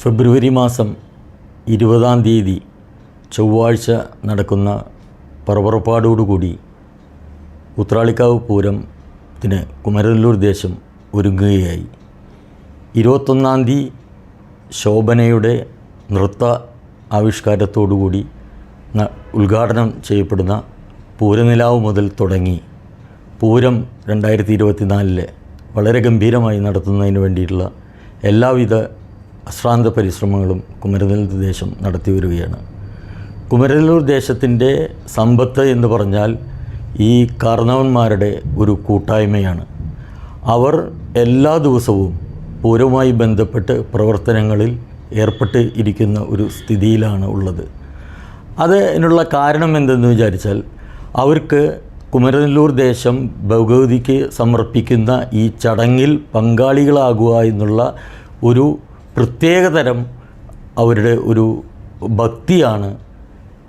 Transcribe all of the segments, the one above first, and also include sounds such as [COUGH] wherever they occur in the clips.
ഫെബ്രുവരി മാസം ഇരുപതാം തീയതി ചൊവ്വാഴ്ച നടക്കുന്ന പറപ്പുറപ്പാടോടുകൂടി ഉത്രാളിക്കാവ് പൂരത്തിന് കുമരനെല്ലൂർ ദേശം ഒരുങ്ങുകയായി. ഇരുപത്തൊന്നാം തീയതി ശോഭനയുടെ നൃത്ത ആവിഷ്കാരത്തോടുകൂടി ഉദ്ഘാടനം ചെയ്യപ്പെടുന്ന പൂരനിലാവ് മുതൽ തുടങ്ങി പൂരം രണ്ടായിരത്തി ഇരുപത്തിനാലിലെ വളരെ ഗംഭീരമായി നടത്തുന്നതിന് വേണ്ടിയിട്ടുള്ള എല്ലാവിധ അശ്രാന്ത പരിശ്രമങ്ങളും കുമരനെല്ലൂർ ദേശം നടത്തി വരികയാണ്. കുമരനെല്ലൂർ ദേശത്തിന്റെ സമ്പത്ത് എന്ന് പറഞ്ഞാൽ ഈ കാർണവന്മാരുടെ ഒരു കൂട്ടായ്മയാണ്. അവർ എല്ലാ ദിവസവും പൂരവുമായി ബന്ധപ്പെട്ട് പ്രവർത്തനങ്ങളിൽ ഏർപ്പെട്ട് ഇരിക്കുന്ന ഒരു സ്ഥിതിയിലാണ് ഉള്ളത്. അതിനുള്ള കാരണം എന്തെന്ന് വിചാരിച്ചാൽ അവർക്ക് കുമരനെല്ലൂർ ദേശം ഭഗവതിക്ക് സമർപ്പിക്കുന്ന ഈ ചടങ്ങിൽ പങ്കാളികളാകുക എന്നുള്ള ഒരു പ്രത്യേകതരം അവരുടെ ഒരു ഭക്തിയാണ്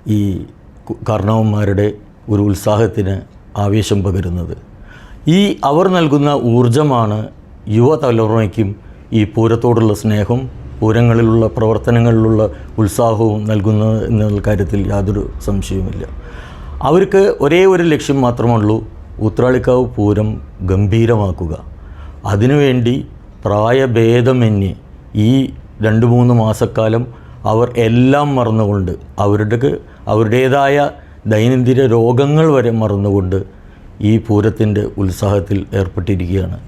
ഈ കർണവന്മാരുടെ ഒരു ഉത്സാഹത്തിന് ആവേശം പകരുന്നത്. ഈ അവർ നൽകുന്ന ഊർജമാണ് യുവതലമുറയ്ക്കും ഈ പൂരത്തോടുള്ള സ്നേഹം പൂരങ്ങളിലുള്ള പ്രവർത്തനങ്ങളിലുള്ള ഉത്സാഹവും നൽകുന്നത് എന്നുള്ള കാര്യത്തിൽ യാതൊരു സംശയവുമില്ല. അവർക്ക് ഒരേ ഒരു ലക്ഷ്യം മാത്രമുള്ളൂ ഉത്രാളിക്കാവ് പൂരം ഗംഭീരമാക്കുക. അതിനുവേണ്ടി പ്രായഭേദമന്യേ ഈ രണ്ട് മൂന്ന് മാസക്കാലം അവർ എല്ലാം മറന്നുകൊണ്ട് അവരുടെ അവരുടേതായ ദൈനംദിന രോഗങ്ങൾ വരെ മറന്നുകൊണ്ട് ഈ പൂരത്തിന്റെ ഉത്സാഹത്തിൽ ഏർപ്പെട്ടിരിക്കുകയാണ്.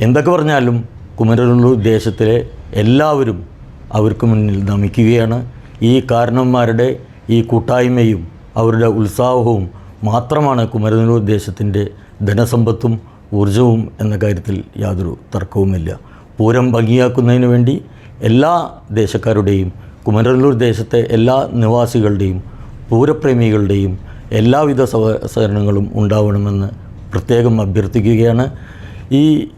എന്തൊക്കെ പറഞ്ഞാലും കുമരനെല്ലൂർ ദേശത്തിലെ എല്ലാവരും അവർക്ക് മുന്നിൽ നമിക്കുകയാണ്. ഈ കാരണന്മാരുടെ ഈ കൂട്ടായ്മയും അവരുടെ ഉത്സാഹവും മാത്രമാണ് കുമരനെല്ലൂർ ദേശത്തിന്റെ ധനസമ്പത്തും ഊർജവും എന്ന കാര്യത്തിൽ യാതൊരു തർക്കവുമില്ല. പൂരം ഭംഗിയാക്കുന്നതിന് വേണ്ടി എല്ലാ ദേശക്കാരുടെയും കുമരല്ലൂർ ദേശത്തെ എല്ലാ നിവാസികളുടെയും പൂരപ്രേമികളുടെയും എല്ലാവിധ സഹ- സഹകരണങ്ങളും ഉണ്ടാവണമെന്ന് പ്രത്യേകം അഭ്യർത്ഥിക്കുകയാണ്. ഈ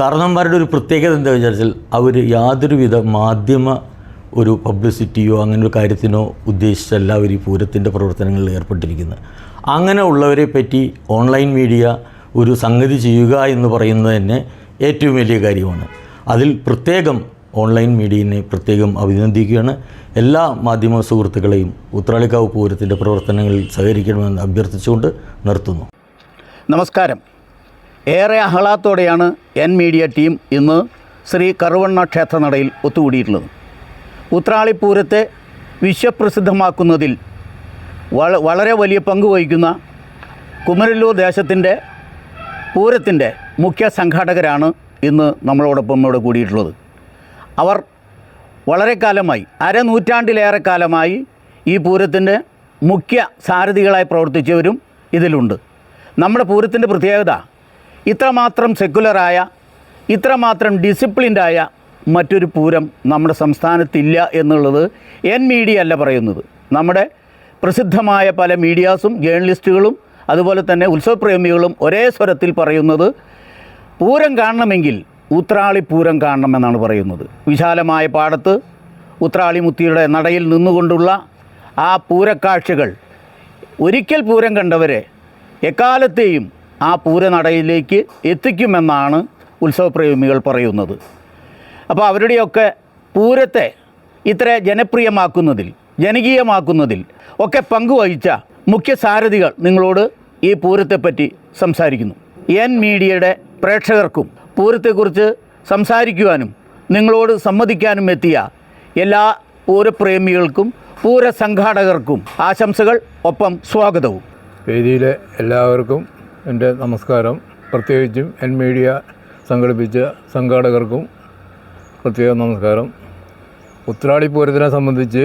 കാരണന്മാരുടെ ഒരു പ്രത്യേകത എന്താ വിചാരിച്ചാൽ അവർ യാതൊരുവിധ മാധ്യമ ഒരു പബ്ലിസിറ്റിയോ അങ്ങനെ ഒരു കാര്യത്തിനോ ഉദ്ദേശിച്ചല്ല അവർ ഈ പൂരത്തിന്റെ പ്രവർത്തനങ്ങളിൽ ഏർപ്പെട്ടിരിക്കുന്നത്. അങ്ങനെ ഉള്ളവരെ പറ്റി ഓൺലൈൻ മീഡിയ ഒരു സംഗതി ചെയ്യുക എന്ന് പറയുന്നത് തന്നെ ഏറ്റവും വലിയ കാര്യമാണ്. അതിൽ പ്രത്യേകം ഓൺലൈൻ മീഡിയനെ പ്രത്യേകം അഭിനന്ദിക്കുകയാണ്. എല്ലാ മാധ്യമ സുഹൃത്തുക്കളെയും ഉത്രാളിക്കാവ് പൂരത്തിന്റെ പ്രവർത്തനങ്ങളിൽ സഹകരിക്കണമെന്ന് അഭ്യർത്ഥിച്ചുകൊണ്ട് നിർത്തുന്നു. നമസ്കാരം. ഏറെ ആഹ്ലാദത്തോടെയാണ് എൻ മീഡിയ ടീം ഇന്ന് ശ്രീ കറുവണ്ണ ക്ഷേത്രനടയിൽ ഒത്തുകൂടിയിട്ടുള്ളത്. ഉത്രാളിപ്പൂരത്തെ വിശ്വപ്രസിദ്ധമാക്കുന്നതിൽ വളരെ വലിയ പങ്ക് വഹിക്കുന്ന കുമരല്ലൂർ ദേശത്തിന്റെ പൂരത്തിന്റെ മുഖ്യ സംഘാടകരാണ് ഇന്ന് നമ്മളോടൊപ്പം ഇവിടെ കൂടിയിട്ടുള്ളത്. അവർ വളരെ കാലമായി അരനൂറ്റാണ്ടിലേറെ കാലമായി ഈ പൂരത്തിന്റെ മുഖ്യ സാരഥികളായി പ്രവർത്തിച്ചവരും ഇതിലുണ്ട്. നമ്മുടെ പൂരത്തിന്റെ പ്രത്യേകത ഇത്രമാത്രം സെക്കുലറായ ഇത്രമാത്രം ഡിസിപ്ലിൻഡായ മറ്റൊരു പൂരം നമ്മുടെ സംസ്ഥാനത്തില്ല എന്നുള്ളത് എൻ മീഡിയ അല്ല പറയുന്നത്. നമ്മുടെ പ്രസിദ്ധമായ പല മീഡിയാസും ജേർണലിസ്റ്റുകളും അതുപോലെ തന്നെ ഉത്സവപ്രേമികളും ഒരേ സ്വരത്തിൽ പറയുന്നത് പൂരം കാണണമെങ്കിൽ ഉത്രാളി പൂരം കാണണമെന്നാണ് പറയുന്നത്. വിശാലമായ പാടത്ത് ഉത്രാളിമുത്തിയുടെ നടയിൽ നിന്നുകൊണ്ടുള്ള ആ പൂരക്കാഴ്ചകൾ ഒരിക്കൽ പൂരം കണ്ടവരെ എക്കാലത്തെയും ആ പൂരനടയിലേക്ക് എത്തിക്കുമെന്നാണ് ഉത്സവപ്രേമികൾ പറയുന്നത്. അപ്പോൾ അവരുടെയൊക്കെ പൂരത്തെ ഇത്ര ജനപ്രിയമാക്കുന്നതിൽ ജനകീയമാക്കുന്നതിൽ ഒക്കെ പങ്കുവഹിച്ച മുഖ്യ സാരഥികൾ നിങ്ങളോട് ഈ പൂരത്തെപ്പറ്റി സംസാരിക്കുന്നു. എൻ മീഡിയയുടെ പ്രേക്ഷകർക്കും പൂരത്തെക്കുറിച്ച് സംസാരിക്കുവാനും നിങ്ങളോട് സമ്മതിക്കാനും എത്തിയ എല്ലാ പൂരപ്രേമികൾക്കും പൂരസംഘാടകർക്കും ആശംസകൾ ഒപ്പം സ്വാഗതവും. വേദിയിലെ എല്ലാവർക്കും എന്റെ നമസ്കാരം. പ്രത്യേകിച്ചും എൻ മീഡിയ സംഘടിപ്പിച്ച സംഘാടകർക്കും പ്രത്യേക നമസ്കാരം. ഉത്രാളിപ്പൂരത്തിനെ സംബന്ധിച്ച്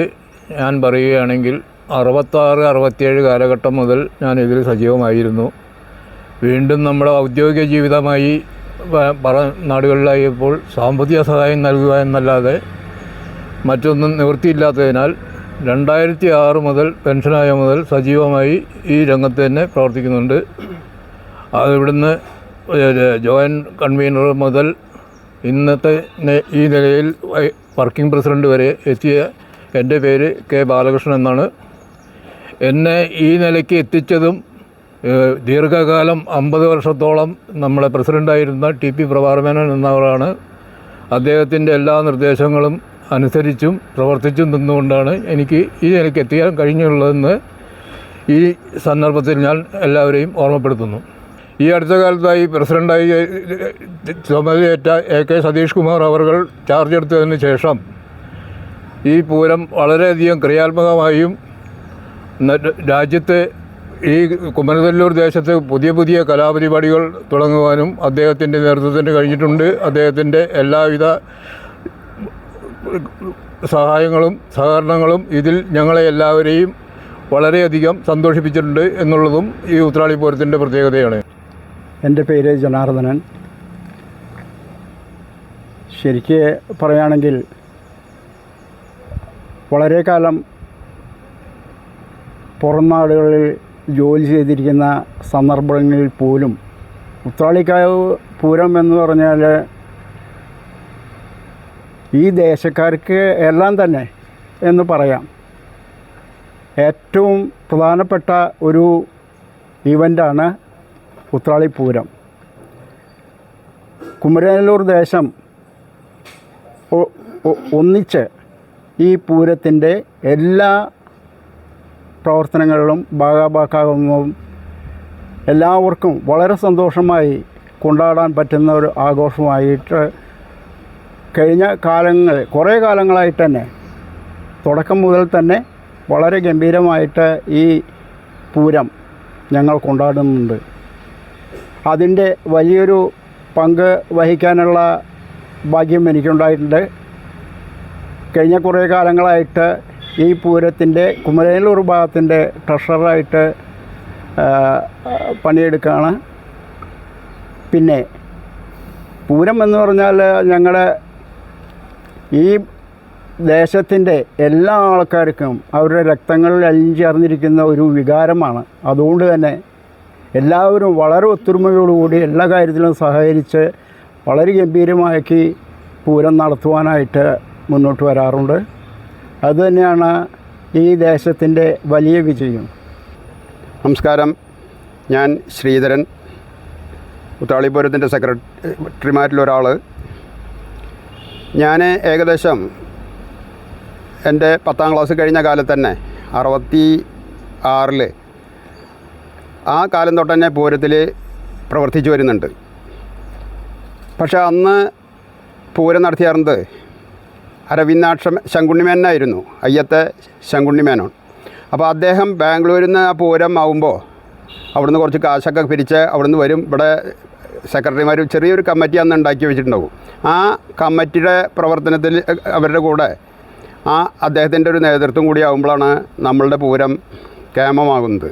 ഞാൻ പറയുകയാണെങ്കിൽ അറുപത്താറ് അറുപത്തിയേഴ് കാലഘട്ടം മുതൽ ഞാൻ ഇതിൽ സജീവമായിരുന്നു. വീണ്ടും നമ്മുടെ ഔദ്യോഗിക ജീവിതമായി പ- പറ നാടുകളിലായപ്പോൾ സാമ്പത്തിക സഹായം നൽകുക എന്നല്ലാതെ മറ്റൊന്നും നിവൃത്തിയില്ലാത്തതിനാൽ രണ്ടായിരത്തി ആറ് മുതൽ പെൻഷനായ മുതൽ സജീവമായി ഈ രംഗത്ത് തന്നെ പ്രവർത്തിക്കുന്നുണ്ട്. അത് ഇവിടുന്ന് ജോയിന്റ് കൺവീനർ മുതൽ ഇന്നത്തെ ഈ നിലയിൽ വർക്കിംഗ് പ്രസിഡന്റ് വരെ എത്തിയ എന്റെ പേര് കെ ബാലകൃഷ്ണൻ എന്നാണ്. എന്നെ ഈ നിലയ്ക്ക് എത്തിച്ചതും ദീർഘകാലം അമ്പത് വർഷത്തോളം നമ്മളെ പ്രസിഡന്റായിരുന്ന ടി പി പ്രഭാരമേനൻ എന്നവരാണ് അദ്ദേഹത്തിന്റെ എല്ലാ നിർദ്ദേശങ്ങളും അനുസരിച്ചും പ്രവർത്തിച്ചും നിന്നുകൊണ്ടാണ് എനിക്ക് ഈ നിലയ്ക്ക് എത്തിക്കാൻ കഴിഞ്ഞുള്ളതെന്ന് ഈ സന്ദർഭത്തിൽ ഞാൻ എല്ലാവരെയും ഓർമ്മപ്പെടുത്തുന്നു. ഈ അടുത്ത കാലത്തായി പ്രസിഡന്റായി ചുമതലയേറ്റ എ കെ സതീഷ് കുമാർ അവർ ചാർജ് എടുത്തതിന് ശേഷം ഈ പൂരം വളരെയധികം ക്രിയാത്മകമായും രാജ്യത്തെ ഈ കുമരനെല്ലൂർ ദേശത്ത് പുതിയ പുതിയ കലാപരിപാടികൾ തുടങ്ങുവാനും അദ്ദേഹത്തിന്റെ നേതൃത്വത്തിന് കഴിഞ്ഞിട്ടുണ്ട്. അദ്ദേഹത്തിന്റെ എല്ലാവിധ സഹായങ്ങളും സഹകരണങ്ങളും ഇതിൽ ഞങ്ങളെ എല്ലാവരെയും വളരെയധികം സന്തോഷിപ്പിച്ചിട്ടുണ്ട് എന്നുള്ളതും ഈ ഉത്രാളി പൂരത്തിന്റെ പ്രത്യേകതയാണ്. എന്റെ പേര് ജനാർദ്ദനൻ. ശരിക്ക് പറയുകയാണെങ്കിൽ വളരെ കാലം പുറം നാടുകളിൽ ജോലി ചെയ്തിരിക്കുന്ന സന്ദർഭങ്ങളിൽ പോലും ഉത്രാളിക്കാവ് പൂരം എന്ന് പറഞ്ഞാൽ ഈ ദേശക്കാർക്ക് എല്ലാം തന്നെ എന്ന് പറയാം. ഏറ്റവും പ്രധാനപ്പെട്ട ഒരു ഇവന്റാണ് ഉത്രാളിപ്പൂരം കുമരനല്ലൂർ ദേശം ഒന്നിച്ച് ഈ പൂരത്തിന്റെ എല്ലാ പ്രവർത്തനങ്ങളിലും ഭാഗഭാക്കാകുന്നതും എല്ലാവർക്കും വളരെ സന്തോഷമായി കൊണ്ടാടാൻ പറ്റുന്ന ഒരു ആഘോഷമായിട്ട് കഴിഞ്ഞ കാലങ്ങൾ കുറേ കാലങ്ങളായിട്ട് തന്നെ തുടക്കം മുതൽ തന്നെ വളരെ ഗംഭീരമായിട്ട് ഈ പൂരം ഞങ്ങൾ കൊണ്ടാടുന്നുണ്ട്. അതിന്റെ വലിയൊരു പങ്ക് വഹിക്കാനുള്ള ഭാഗ്യം എനിക്കുണ്ടായിട്ടുണ്ട്. കഴിഞ്ഞ കുറേ കാലങ്ങളായിട്ട് ഈ പൂരത്തിന്റെ കുമരനല്ലൂർ ഭാഗത്തിന്റെ ട്രഷറായിട്ട് പണിയെടുക്കുകയാണ്. പിന്നെ പൂരം എന്ന് പറഞ്ഞാൽ ഞങ്ങളുടെ ഈ ദേശത്തിന്റെ എല്ലാ ആൾക്കാർക്കും അവരുടെ രക്തങ്ങളിൽ അലിഞ്ചേർന്നിരിക്കുന്ന ഒരു വികാരമാണ്. അതുകൊണ്ട് തന്നെ എല്ലാവരും വളരെ ഒത്തൊരുമയോടുകൂടി എല്ലാ കാര്യത്തിലും സഹകരിച്ച് വളരെ ഗംഭീരമാക്കി പൂരം നടത്തുവാനായിട്ട് മുന്നോട്ട് വരാറുണ്ട്. അതുതന്നെയാണ് ഈ ദേശത്തിന്റെ വലിയ വിജയം. നമസ്കാരം. ഞാൻ ശ്രീധരൻ. ഉത്താളിപുരത്തിന്റെ സെക്രട്ടറിമാരിലൊരാൾ ഞാൻ ഏകദേശം എന്റെ പത്താം ക്ലാസ് കഴിഞ്ഞ കാലത്ത് തന്നെ അറുപത്തി ആറിൽ ആ കാലം തൊട്ട് തന്നെ പൂരത്തിൽ പ്രവർത്തിച്ചു വരുന്നുണ്ട്. പക്ഷേ അന്ന് പൂരം നടത്തിയാറുന്നത് അരവിന്ദാക്ഷ ശങ്കുണ്ണിമേനായിരുന്നു അയ്യത്തെ ശങ്കുണ്ണിമേനോൻ. അപ്പോൾ അദ്ദേഹം ബാംഗ്ലൂരിൽ നിന്ന് ആ പൂരം ആവുമ്പോൾ അവിടുന്ന് കുറച്ച് കാശൊക്കെ പിരിച്ച് അവിടുന്ന് വരും. ഇവിടെ സെക്രട്ടറിമാർ ചെറിയൊരു കമ്മിറ്റി അന്ന് ഉണ്ടാക്കി വെച്ചിട്ടുണ്ടാവും. ആ കമ്മിറ്റിയുടെ പ്രവർത്തനത്തിൽ അവരുടെ കൂടെ ആ അദ്ദേഹത്തിന്റെ ഒരു നേതൃത്വം കൂടി ആകുമ്പോഴാണ് നമ്മളുടെ പൂരം കേമമാകുന്നത്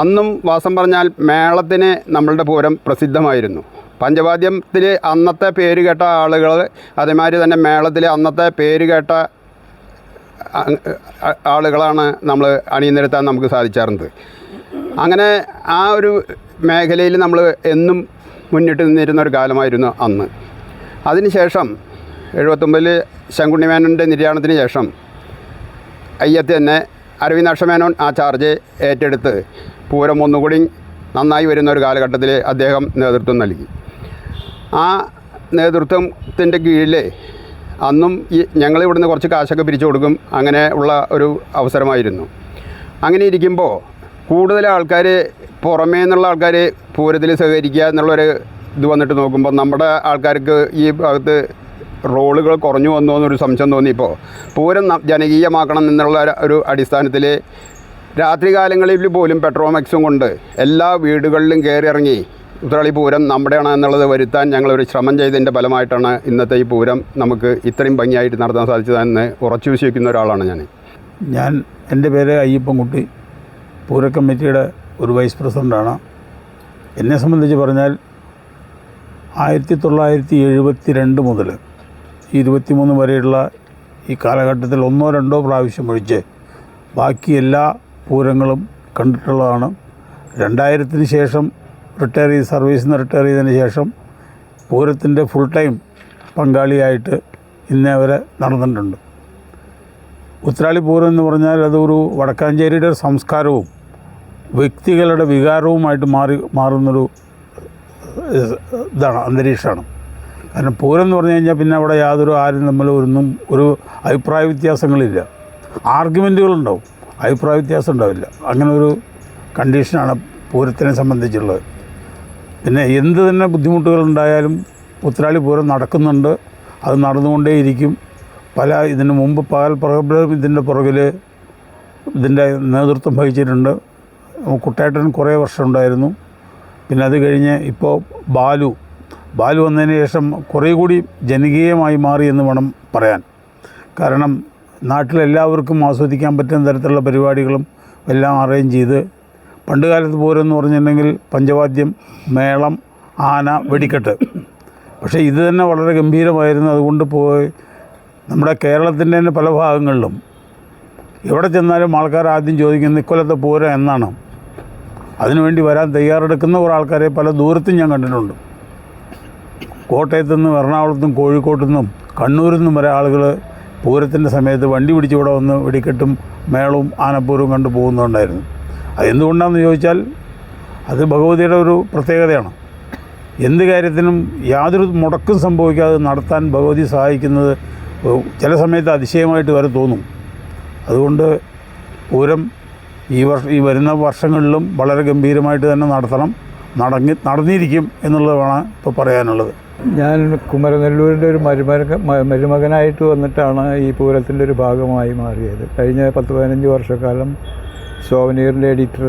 അന്നും വാസം പറഞ്ഞാൽ മേളത്തിന് നമ്മളുടെ പൂരം പ്രസിദ്ധമായിരുന്നു. പഞ്ചവാദ്യത്തിൽ അന്നത്തെ പേര് കേട്ട ആളുകൾ അതേമാതിരി തന്നെ മേളത്തിൽ അന്നത്തെ പേര് കേട്ട ആളുകളാണ് നമ്മൾ അണിനിരത്താൻ നമുക്ക് സാധിച്ചാറുണ്ട്. അങ്ങനെ ആ ഒരു മേഖലയിൽ നമ്മൾ എന്നും മുന്നിട്ട് നിന്നിരുന്ന ഒരു കാലമായിരുന്നു അന്ന്. അതിനുശേഷം എഴുപത്തൊമ്പതിൽ ശങ്കുണ്ണിമേനോന്റെ നിര്യാണത്തിന് ശേഷം അയ്യത്ത് തന്നെ അരവിന്ദാക്ഷമേനോൻ ആ ചാർജ് ഏറ്റെടുത്ത് പൂരം ഒന്നുകൂടി നന്നായി വരുന്ന ഒരു കാലഘട്ടത്തിൽ അദ്ദേഹം നേതൃത്വം നൽകി. ആ നേതൃത്വത്തിന്റെ കീഴിലെ അന്നും ഈ ഞങ്ങൾ ഇവിടുന്ന് കുറച്ച് കാശൊക്കെ പിരിച്ചു കൊടുക്കും അങ്ങനെ ഉള്ള ഒരു അവസരമായിരുന്നു. അങ്ങനെ ഇരിക്കുമ്പോൾ കൂടുതൽ ആൾക്കാർ പുറമേ നിന്നുള്ള ആൾക്കാർ പൂരത്തിൽ സഹകരിക്കുക എന്നുള്ളൊരു ഇത് വന്നിട്ട് നോക്കുമ്പോൾ നമ്മുടെ ആൾക്കാർക്ക് ഈ ഭാഗത്ത് റോളുകൾ കുറഞ്ഞു വന്നു എന്നൊരു സംശയം തോന്നിയപ്പോൾ പൂരം ജനകീയമാക്കണം എന്നുള്ള ഒരു അടിസ്ഥാനത്തിൽ രാത്രികാലങ്ങളിൽ പോലും പെട്രോമാക്സും കൊണ്ട് എല്ലാ വീടുകളിലും കയറി ഇറങ്ങി ഉത്രാളി പൂരം നമ്മുടെയാണ് എന്നുള്ളത് വരുത്താൻ ഞങ്ങളൊരു ശ്രമം ചെയ്തതിന്റെ ഫലമായിട്ടാണ് ഇന്നത്തെ ഈ പൂരം നമുക്ക് ഇത്രയും ഭംഗിയായിട്ട് നടത്താൻ സാധിച്ചതെന്ന് ഉറച്ചു വിശ്വസിക്കുന്ന ഒരാളാണ് ഞാൻ. ഞാൻ എന്റെ പേര് അയ്യപ്പൻകുട്ടി. പൂരക്കമ്മിറ്റിയുടെ ഒരു വൈസ് പ്രസിഡന്റാണ്. എന്നെ സംബന്ധിച്ച് പറഞ്ഞാൽ ആയിരത്തി തൊള്ളായിരത്തി എഴുപത്തി രണ്ട് മുതൽ ഇരുപത്തി മൂന്ന് വരെയുള്ള ഈ കാലഘട്ടത്തിൽ ഒന്നോ രണ്ടോ പ്രാവശ്യം ഒഴിച്ച് ബാക്കി എല്ലാ പൂരങ്ങളും കണ്ടിട്ടുള്ളതാണ്. രണ്ടായിരത്തിന് ശേഷം റിട്ടയർ ചെയ്ത് സർവീസിൽ നിന്ന് റിട്ടയർ ചെയ്തതിന് ശേഷം പൂരത്തിന്റെ ഫുൾ ടൈം പങ്കാളിയായിട്ട് ഇന്നേ വരെ നടന്നിട്ടുണ്ട്. ഉത്രാളി പൂരം എന്ന് പറഞ്ഞാൽ അതൊരു വടക്കാഞ്ചേരിയുടെ സംസ്കാരവും വ്യക്തികളുടെ വികാരവുമായിട്ട് മാറി മാറുന്നൊരു ഇതാണ് അന്തരീക്ഷമാണ്. കാരണം പൂരം എന്ന് പറഞ്ഞു കഴിഞ്ഞാൽ പിന്നെ അവിടെ യാതൊരു ആരും തമ്മിൽ ഒന്നും ഒരു അഭിപ്രായ വ്യത്യാസങ്ങളില്ല. ആർഗ്യുമെന്റുകളുണ്ടാവും അഭിപ്രായ വ്യത്യാസം ഉണ്ടാവില്ല. അങ്ങനെ ഒരു കണ്ടീഷനാണ് പൂരത്തിനെ സംബന്ധിച്ചുള്ളത്. പിന്നെ എന്ത് തന്നെ ബുദ്ധിമുട്ടുകളുണ്ടായാലും ഉത്തരാളി പൂരം നടക്കുന്നുണ്ട്. അത് നടന്നുകൊണ്ടേയിരിക്കും. പല ഇതിന് മുമ്പ് പകൽ പ്രകടനം ഇതിന്റെ പുറകിൽ ഇതിന്റെ നേതൃത്വം വഹിച്ചിട്ടുണ്ട്. കുട്ടേട്ടൻ കുറേ വർഷം ഉണ്ടായിരുന്നു. പിന്നെ അത് കഴിഞ്ഞ് ഇപ്പോൾ ബാലു. ബാലു വന്നതിന് ശേഷം കുറേ കൂടി ജനകീയമായി മാറി എന്ന് വേണം പറയാൻ. കാരണം നാട്ടിലെല്ലാവർക്കും ആസ്വദിക്കാൻ പറ്റുന്ന തരത്തിലുള്ള പരിപാടികളും എല്ലാം അറേഞ്ച് ചെയ്ത് പണ്ട് കാലത്ത് പോരെന്ന് പറഞ്ഞിട്ടുണ്ടെങ്കിൽ പഞ്ചവാദ്യം മേളം ആന വെടിക്കെട്ട്. പക്ഷേ ഇത് തന്നെ വളരെ ഗംഭീരമായിരുന്നു. അതുകൊണ്ട് പോയി നമ്മുടെ കേരളത്തിന്റെ തന്നെ പല ഭാഗങ്ങളിലും എവിടെ ചെന്നാലും ആൾക്കാർ ആദ്യം ചോദിക്കുന്നത് ഇക്കൊല്ലത്തെ പൂരം എന്നാണ്. അതിനുവേണ്ടി വരാൻ തയ്യാറെടുക്കുന്ന കുറേ ആൾക്കാരെ പല ദൂരത്തും ഞാൻ കണ്ടിട്ടുണ്ട്. കോട്ടയത്തു നിന്നും എറണാകുളത്തും കോഴിക്കോട്ടു നിന്നും കണ്ണൂരിൽ നിന്നും വരെ ആളുകൾ പൂരത്തിന്റെ സമയത്ത് വണ്ടി പിടിച്ച് ഇവിടെ വന്ന് വെടിക്കെട്ടും മേളവും ആനപ്പൂരവും കണ്ടു പോകുന്നുണ്ടായിരുന്നു. അതെന്തുകൊണ്ടാണെന്ന് ചോദിച്ചാൽ അത് ഭഗവതിയുടെ ഒരു പ്രത്യേകതയാണ്. എന്ത് കാര്യത്തിനും യാതൊരു മുടക്കും സംഭവിക്കാതെ നടത്താൻ ഭഗവതി സഹായിക്കുന്നത് ചില സമയത്ത് അതിശയമായിട്ട് വരെ തോന്നും. അതുകൊണ്ട് പൂരം ഈ വർഷം ഈ വരുന്ന വർഷങ്ങളിലും വളരെ ഗംഭീരമായിട്ട് തന്നെ നടത്തണം. നടങ്ങി നടന്നിരിക്കും എന്നുള്ളതാണ് ഇപ്പോൾ പറയാനുള്ളത്. ഞാൻ കുമരനെല്ലൂരിന്റെ ഒരു മരുമക മരുമകനായിട്ട് വന്നിട്ടാണ് ഈ പൂരത്തിന്റെ ഒരു ഭാഗമായി മാറിയത്. കഴിഞ്ഞ പത്ത് പതിനഞ്ച് വർഷക്കാലം സോവനീറിന്റെ എഡിറ്റർ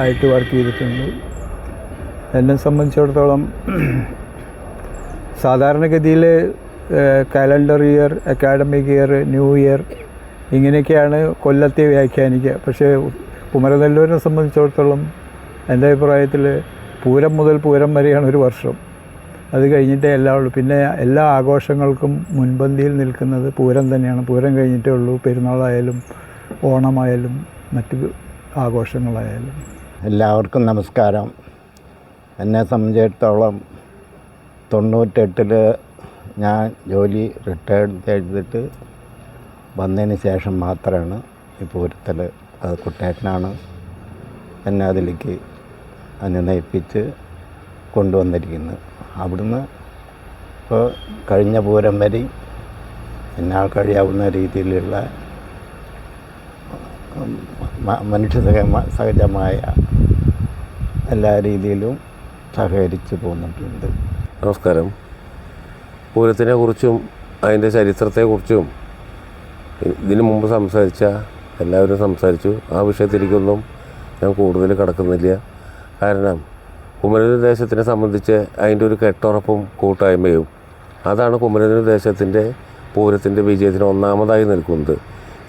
ആയിട്ട് വർക്ക് ചെയ്തിട്ടുണ്ട്. എന്നെ സംബന്ധിച്ചിടത്തോളം സാധാരണഗതിയിൽ calendar year academic year new year ഇങ്ങനെയൊക്കെയാണ് കൊല്ലത്തെ വ്യാഖ്യാനിക്കുക. പക്ഷേ കുമരനെല്ലൂരിനെ സംബന്ധിച്ചിടത്തോളം എന്റെ അഭിപ്രായത്തിൽ പൂരം മുതൽ പൂരം വരെയാണ് ഒരു വർഷം. അത് കഴിഞ്ഞിട്ടേ എല്ലാ ഉള്ളൂ. പിന്നെ എല്ലാ ആഘോഷങ്ങൾക്കും മുൻപന്തിയിൽ നിൽക്കുന്നത് പൂരം തന്നെയാണ്. പൂരം കഴിഞ്ഞിട്ടേ ഉള്ളൂ. പെരുന്നാളായാലും ഓണമായാലും മറ്റ് ആഘോഷങ്ങളായാലും. എല്ലാവർക്കും നമസ്കാരം. എന്നെ സംബന്ധിച്ചിടത്തോളം തൊണ്ണൂറ്റെട്ടിൽ ഞാൻ ജോലി റിട്ടയർഡ് ചെയ്തിട്ട് വന്നതിന് ശേഷം മാത്രമാണ് ഈ പൂരത്തിൽ അത് എന്നെ അതിലേക്ക് അനുനയിപ്പിച്ച് കൊണ്ടുവന്നിരിക്കുന്നത്. അവിടുന്ന് ഇപ്പോൾ കഴിഞ്ഞ പൂരം വരെ എന്നാൽ കഴിയാവുന്ന രീതിയിലുള്ള മനുഷ്യ സഹ- സഹജമായ എല്ലാ രീതിയിലും സഹകരിച്ചു പോന്നിട്ടുണ്ട്. നമസ്കാരം. പൂരത്തിനെ കുറിച്ചും അതിന്റെ ചരിത്രത്തെക്കുറിച്ചും ഇതിനു മുമ്പ് സംസാരിച്ച എല്ലാവരും സംസാരിച്ചു. ആ വിഷയത്തിലേക്കൊന്നും ഞാൻ കൂടുതൽ കടക്കുന്നില്ല. കാരണം കുമരനൂർ ദേശത്തിനെ സംബന്ധിച്ച് അതിന്റെ ഒരു കെട്ടുറപ്പും കൂട്ടായ്മയും അതാണ് കുമരനൂർ ദേശത്തിന്റെ പൂരത്തിന്റെ വിജയത്തിന് ഒന്നാമതായി നിൽക്കുന്നത്.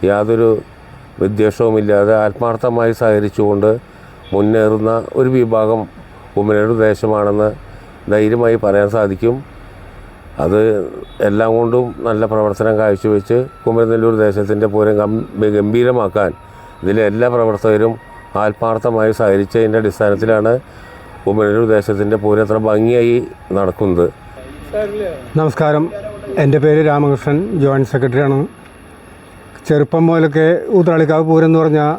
യാതൊരു വിദ്വേഷവുമില്ലാതെ ആത്മാർത്ഥമായി സഹകരിച്ചുകൊണ്ട് മുന്നേറുന്ന ഒരു വിഭാഗം ഉമ്മനയുടെ ദേശമാണെന്ന് ധൈര്യമായി പറയാൻ സാധിക്കും. അത് എല്ലാം കൊണ്ടും നല്ല പ്രവർത്തനം കാഴ്ചവെച്ച് കുമരനെല്ലൂർ ദേശത്തിന്റെ പൂരം ഗംഭീരമാക്കാൻ ഇതിലെ എല്ലാ പ്രവർത്തകരും ആത്മാർത്ഥമായി സഹകരിച്ചതിന്റെ അടിസ്ഥാനത്തിലാണ് കുമരനെല്ലൂർ ദേശത്തിന്റെ പൂരം അത്ര ഭംഗിയായി നടക്കുന്നത്. നമസ്കാരം. എന്റെ പേര് രാമകൃഷ്ണൻ ജോയിന്റ് സെക്രട്ടറിയാണ്. ചെറുപ്പം മുതലൊക്കെ ഊത്രാളിക്കാവ് പൂരം എന്ന് പറഞ്ഞാൽ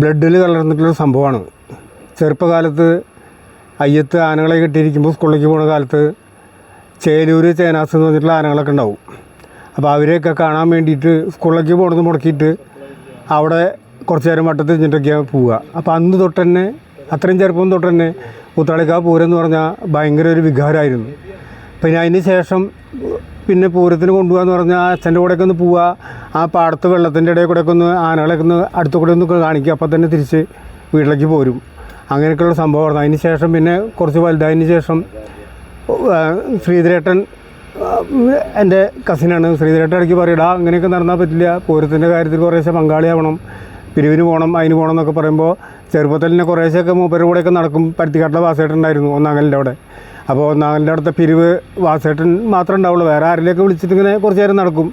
ബ്ലഡിൽ കലർന്നിട്ടുള്ള സംഭവമാണ്. ചെറുപ്പകാലത്ത് അയ്യത്ത് ആനകളെ കെട്ടിയിരിക്കുമ്പോൾ സ്കൂളിലേക്ക് പോകുന്ന കാലത്ത് ചേലൂർ ചേനാസ് എന്ന് പറഞ്ഞിട്ടുള്ള ആനകളൊക്കെ ഉണ്ടാവും. അപ്പോൾ അവരെയൊക്കെ കാണാൻ വേണ്ടിയിട്ട് സ്കൂളിലേക്ക് പോകണമെന്ന് മുടക്കിയിട്ട് അവിടെ കുറച്ച് നേരം വട്ടത്തിൽ തിരിഞ്ഞിട്ടൊക്കെയാണ് പോവുക. അപ്പോൾ അന്ന് തൊട്ട് തന്നെ അത്രയും ചെറുപ്പം തൊട്ട് തന്നെ പൂരം എന്ന് പറഞ്ഞാൽ ഭയങ്കര ഒരു വികാരമായിരുന്നു. പിന്നെ അതിന് ശേഷം പിന്നെ പൂരത്തിന് കൊണ്ടുപോകാന്ന് പറഞ്ഞാൽ അച്ഛന്റെ കൂടെയൊക്കെ ഒന്ന് പോവുക ആ പാടത്ത് വെള്ളത്തിന്റെ ഇടയിൽ കൂടെയൊക്കെ ഒന്ന് ആനകളൊക്കെ ഒന്ന് അടുത്ത കൂടെ ഒന്ന് കാണിക്കുക അപ്പോൾ തന്നെ തിരിച്ച് വീട്ടിലേക്ക് പോരും. അങ്ങനെയൊക്കെയുള്ള സംഭവമായിരുന്നു അതിന് ശേഷം പിന്നെ കുറച്ച് വലുതായതിന് ശേഷം ആ, ശ്രീധരേട്ടൻ എന്റെ കസിനാണ്. ശ്രീധരേട്ടൻ ഇടയ്ക്ക് പറയടാ അങ്ങനെയൊക്കെ നടന്നാൽ പറ്റില്ല. പൂരത്തിന്റെ കാര്യത്തിൽ കുറേശ്ശെ പങ്കാളിയാവണം. പിരിവിന് പോകണം അതിന് പോകണം എന്നൊക്കെ പറയുമ്പോൾ ചെറുപ്പത്തിൽ തന്നെ കുറേശ്ശെയൊക്കെ മൂപ്പരുടെ കൂടെയൊക്കെ നടക്കും. പരുത്തിക്കാട്ടിലെ വാസേട്ടൻ ഉണ്ടായിരുന്നു. ഒന്നാങ്കലിന്റെ അവിടെ. അപ്പോൾ ഒന്നാങ്കലിന്റെ അടുത്ത പിരിവ് വാസേട്ടൻ മാത്രമേ ഉണ്ടാവുള്ളൂ. വേറെ ആരിലേക്ക് വിളിച്ചിട്ട് ഇങ്ങനെ കുറച്ച് നേരം നടക്കും.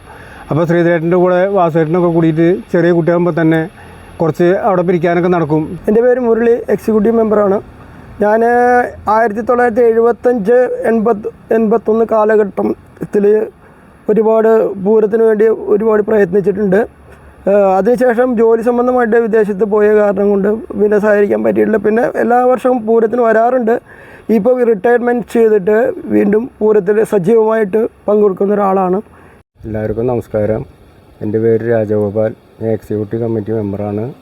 അപ്പോൾ ശ്രീധരേട്ടന്റെ കൂടെ വാസേട്ടനൊക്കെ കൂടിയിട്ട് ചെറിയ കുട്ടിയാകുമ്പോൾ തന്നെ കുറച്ച് അവിടെ പിരിക്കാനൊക്കെ നടക്കും. എന്റെ പേര് മുരളി എക്സിക്യൂട്ടീവ് മെമ്പറാണ് ഞാൻ ആയിരത്തി തൊള്ളായിരത്തി എഴുപത്തഞ്ച് എൺപത് എൺപത്തൊന്ന് കാലഘട്ടത്തിൽ ഒരുപാട് പൂരത്തിന് വേണ്ടി ഒരുപാട് പ്രയത്നിച്ചിട്ടുണ്ട്. അതിനുശേഷം ജോലി സംബന്ധമായിട്ട് വിദേശത്ത് പോയ കാരണം കൊണ്ട് പിന്നെ സഹകരിക്കാൻ പറ്റിയിട്ടില്ല. പിന്നെ എല്ലാ വർഷവും പൂരത്തിന് വരാറുണ്ട്. ഇപ്പോൾ റിട്ടയർമെന്റ് ചെയ്തിട്ട് വീണ്ടും പൂരത്തിൽ സജീവമായിട്ട് പങ്കെടുക്കുന്ന ഒരാളാണ്. എല്ലാവർക്കും നമസ്കാരം. എന്റെ പേര് രാജഗോപാൽ. ഞാൻ എക്സിക്യൂട്ടീവ് കമ്മിറ്റി മെമ്പറാണ്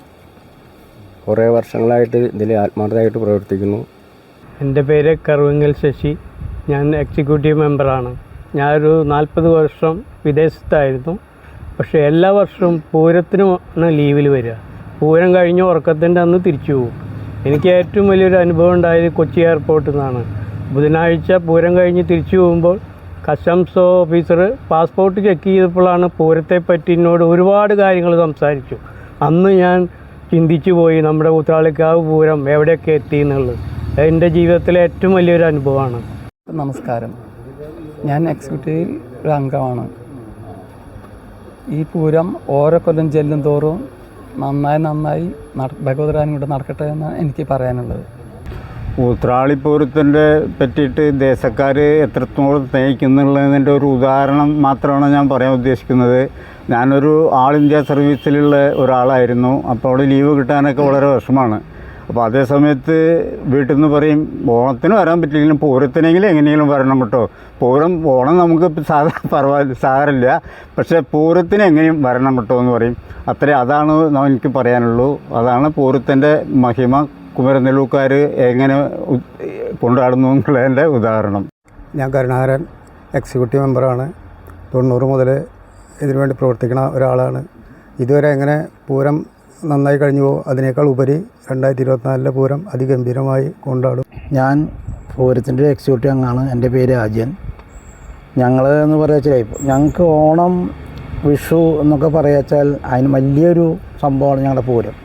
കുറേ വർഷങ്ങളായിട്ട് ഇതിൽ ആത്മാർത്ഥമായിട്ട് പ്രവർത്തിക്കുന്നു. എന്റെ പേര് കറുവിങ്ങൽ ശശി. ഞാൻ എക്സിക്യൂട്ടീവ് മെമ്പറാണ് ഞാനൊരു നാൽപ്പത് വർഷം വിദേശത്തായിരുന്നു. പക്ഷേ എല്ലാ വർഷവും പൂരത്തിനുമാണ് ലീവിൽ വരിക. പൂരം കഴിഞ്ഞ് ഉറക്കത്തിന്റെ അന്ന് തിരിച്ചു പോകും. എനിക്ക് ഏറ്റവും വലിയൊരു അനുഭവം ഉണ്ടായത് കൊച്ചി എയർപോർട്ടിൽ നിന്നാണ്. ബുധനാഴ്ച പൂരം കഴിഞ്ഞ് തിരിച്ചു പോകുമ്പോൾ കസ്റ്റംസ് ഓഫീസർ പാസ്പോർട്ട് ചെക്ക് ചെയ്തപ്പോഴാണ് പൂരത്തെ പറ്റി എന്നോട് ഒരുപാട് കാര്യങ്ങൾ സംസാരിച്ചു. അന്ന് ഞാൻ ചിന്തിച്ചു പോയി നമ്മുടെ കൂത്താളിക്കാവ് പൂരം എവിടെയൊക്കെ എത്തി എന്നുള്ളത്. എന്റെ ജീവിതത്തിലെ ഏറ്റവും വലിയൊരു അനുഭവമാണ്. നമസ്കാരം. ഞാൻ എക്സിക്യൂട്ടീവ് ഒരു അംഗമാണ്. ഈ പൂരം ഓരോ കൊല്ലം ചെല്ലും തോറും നന്നായി നന്നായി ഭഗവതരാനും കൂടെ നടക്കട്ടെ എന്ന് എനിക്ക് പറയാനുള്ളത്. ഉത്രാളിപ്പൂരത്തിന്റെ പറ്റിയിട്ട് ദേശക്കാർ എത്രത്തോളം സ്നേഹിക്കുന്നുള്ളതിന്റെ ഒരു ഉദാഹരണം മാത്രമാണ് ഞാൻ പറയാൻ ഉദ്ദേശിക്കുന്നത്. ഞാനൊരു ആൾ ഇന്ത്യ സർവീസിലുള്ള ഒരാളായിരുന്നു. അപ്പോൾ ലീവ് കിട്ടാനൊക്കെ വളരെ വിഷമമാണ്. അപ്പോൾ അതേ സമയത്ത് വീട്ടിൽ നിന്ന് പറയും ഓണത്തിന് വരാൻ പറ്റില്ലെങ്കിലും പൂരത്തിനെങ്കിലും എങ്ങനെയെങ്കിലും വരണം കേട്ടോ. പൂരം ഓണം നമുക്ക് സാധാ [LAUGHS] പറവാ സാറില്ല പക്ഷേ പൂരത്തിന് എങ്ങനെയും വരണം കേട്ടോ എന്ന് പറയും. അത്രേ അതാണ് എനിക്ക് പറയാനുള്ളൂ. അതാണ് പൂരത്തിന്റെ മഹിമ. കുമരനെല്ലൂക്കാർ എങ്ങനെ കൊണ്ടാടുന്നു എന്നുള്ളതിന്റെ ഉദാഹരണം. ഞാൻ കരുണാകരൻ എക്സിക്യൂട്ടീവ് മെമ്പറാണ്. തൊണ്ണൂറ് മുതൽ ഇതിനുവേണ്ടി പ്രവർത്തിക്കുന്ന ഒരാളാണ്. ഇതുവരെ എങ്ങനെ പൂരം നന്നായി കഴിഞ്ഞു പോകും. അതിനേക്കാൾ ഉപരി രണ്ടായിരത്തി ഇരുപത്തിനാലിലെ പൂരം അതിഗംഭീരമായി കൊണ്ടാടും. ഞാൻ പൂരത്തിന്റെ എക്സിക്യൂട്ടീവ് അംഗമാണ്. എന്റെ പേര് അജയൻ ഞങ്ങൾ എന്ന് പറയാച്ചാൽ ഞങ്ങൾക്ക് ഓണം വിഷു എന്നൊക്കെ പറയാച്ചാൽ അതിന് വലിയൊരു സംഭവമാണ് ഞങ്ങളുടെ പൂരം.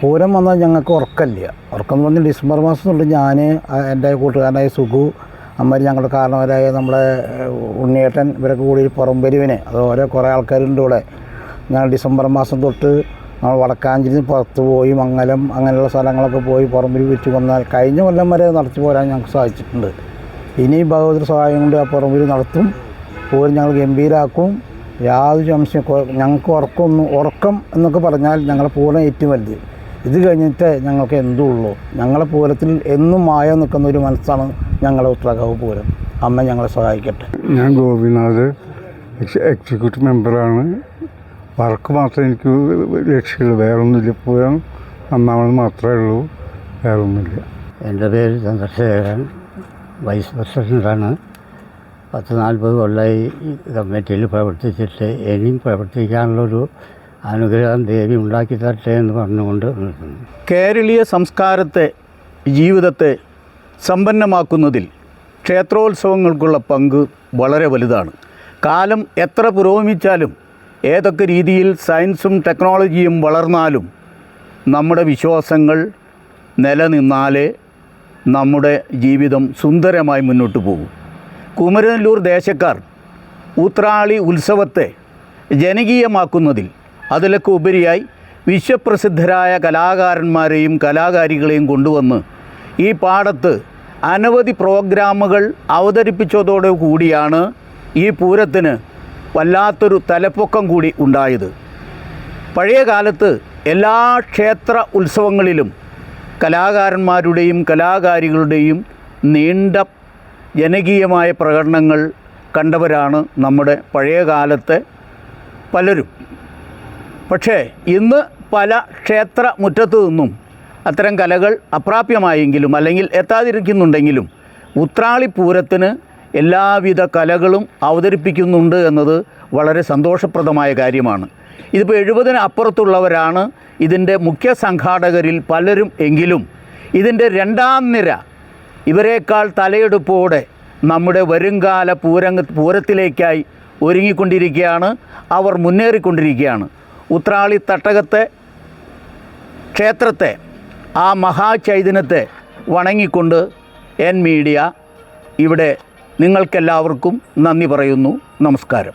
പൂരം വന്നാൽ ഞങ്ങൾക്ക് ഉറക്കമില്ല. ഉറക്കം എന്ന് പറഞ്ഞാൽ ഡിസംബർ മാസം തൊട്ട് ഞാൻ എന്റെ കൂട്ടുകാരനായ സുഖു അമ്മ ഞങ്ങളുടെ കാരണവരായ നമ്മുടെ ഉണ്ണിയേട്ടൻ ഇവരൊക്കെ കൂടി പുറംപരിവിനെ അത് ഓരോ കുറേ ആൾക്കാരുണ്ട് ഇവിടെ. ഞങ്ങൾ ഡിസംബർ മാസം തൊട്ട് നമ്മൾ വടക്കാഞ്ചേരി പുറത്ത് പോയി മംഗലം അങ്ങനെയുള്ള സ്ഥലങ്ങളൊക്കെ പോയി പുറമ്പിൽ വെച്ച് കൊന്നാൽ കഴിഞ്ഞ കൊല്ലം വരെ നടത്തി പോരാൻ ഞങ്ങൾക്ക് സാധിച്ചിട്ടുണ്ട്. ഇനി ഭഗവതി സഹായം കൊണ്ട് ആ പുറമ്പിൽ നടത്തും. പോലും ഞങ്ങൾ ഗംഭീരാക്കും. യാതൊരു സംശയം ഞങ്ങൾക്ക് ഉറക്കമൊന്നും ഉറക്കം എന്നൊക്കെ പറഞ്ഞാൽ ഞങ്ങളെ പൂരം ഏറ്റവും വലുത്. ഇത് കഴിഞ്ഞിട്ട് ഞങ്ങൾക്ക് എന്തും ഉള്ളൂ ഞങ്ങളെ പൂരത്തിൽ എന്നും മായ നിൽക്കുന്ന ഒരു മനസ്സാണ് ഞങ്ങളുടെ ഉത്തരകാവ് പൂരം. അമ്മ ഞങ്ങളെ സഹായിക്കട്ടെ. ഞാൻ ഗോപിനാഥ് എക്സ് എക്സിക്യൂട്ടീവ് മെമ്പറാണ് വർക്ക് മാത്രമേ എനിക്ക് ലക്ഷ്യമുള്ളൂ വേറൊന്നുമില്ല. പോയാൽ നന്നാവണം മാത്രമേ ഉള്ളൂ. വേറൊന്നുമില്ല. എന്റെ പേര് ചന്ദ്രശേഖരൻ. വൈസ് പ്രസിഡന്റാണ് പത്ത് നാൽപ്പത് കൊല്ലമായി ഈ കമ്മിറ്റിയിൽ പ്രവർത്തിച്ചിട്ട് ഇനിയും പ്രവർത്തിക്കാനുള്ളൊരു അനുഗ്രഹം ദേവി ഉണ്ടാക്കി തരട്ടെ എന്ന് പറഞ്ഞുകൊണ്ട് നിൽക്കുന്നു. കേരളീയ സംസ്കാരത്തെ ജീവിതത്തെ സമ്പന്നമാക്കുന്നതിൽ ക്ഷേത്രോത്സവങ്ങൾക്കുള്ള പങ്ക് വളരെ വലുതാണ്. കാലം എത്ര പുരോഗമിച്ചാലും ഏതൊക്കെ രീതിയിൽ സയൻസും ടെക്നോളജിയും വളർന്നാലും നമ്മുടെ വിശ്വാസങ്ങൾ നിലനിന്നാലേ നമ്മുടെ ജീവിതം സുന്ദരമായി മുന്നോട്ട് പോകും. കുമരനല്ലൂർ ദേശക്കാർ ഉത്രാളി ഉത്സവത്തെ ജനകീയമാക്കുന്നതിൽ അതിലൊക്കെ ഉപരിയായി വിശ്വപ്രസിദ്ധരായ കലാകാരന്മാരെയും കലാകാരികളെയും കൊണ്ടുവന്ന് ഈ പാടത്ത് അനവധി പ്രോഗ്രാമുകൾ അവതരിപ്പിച്ചതോടു കൂടിയാണ് ഈ പൂരത്തിന് വല്ലാത്തൊരു തലപ്പൊക്കം കൂടി ഉണ്ടായത്. പഴയ കാലത്ത് എല്ലാ ക്ഷേത്ര ഉത്സവങ്ങളിലും കലാകാരന്മാരുടെയും കലാകാരികളുടെയും നീണ്ട ജനകീയമായ പ്രകടനങ്ങൾ കണ്ടവരാണ് നമ്മുടെ പഴയ കാലത്തെ പലരും. പക്ഷേ ഇന്ന് പല ക്ഷേത്ര മുറ്റത്തു നിന്നും അത്തരം കലകൾ അപ്രാപ്യമായെങ്കിലും അല്ലെങ്കിൽ എത്താതിരിക്കുന്നുണ്ടെങ്കിലും ഉത്രാളിപ്പൂരത്തിന് എല്ലാവിധ കലകളും അവതരിപ്പിക്കുന്നുണ്ട് എന്നത് വളരെ സന്തോഷപ്രദമായ കാര്യമാണ്. ഇതിപ്പോൾ എഴുപതിന് അപ്പുറത്തുള്ളവരാണ് ഇതിന്റെ മുഖ്യ സംഘാടകരിൽ പലരും എങ്കിലും ഇതിന്റെ രണ്ടാം നിര ഇവരെക്കാൾ തലയെടുപ്പോടെ നമ്മുടെ വരുംകാല പൂരങ്ങ പൂരത്തിലേക്കായി ഒരുങ്ങിക്കൊണ്ടിരിക്കുകയാണ്. അവർ മുന്നേറിക്കൊണ്ടിരിക്കുകയാണ്. ഉത്രാളി തട്ടകത്തെ ക്ഷേത്രത്തെ ആ മഹാചൈതന്യത്തെ വണങ്ങിക്കൊണ്ട് എൻ മീഡിയ ഇവിടെ നിങ്ങൾക്കെല്ലാവർക്കും നന്ദി പറയുന്നു. നമസ്കാരം.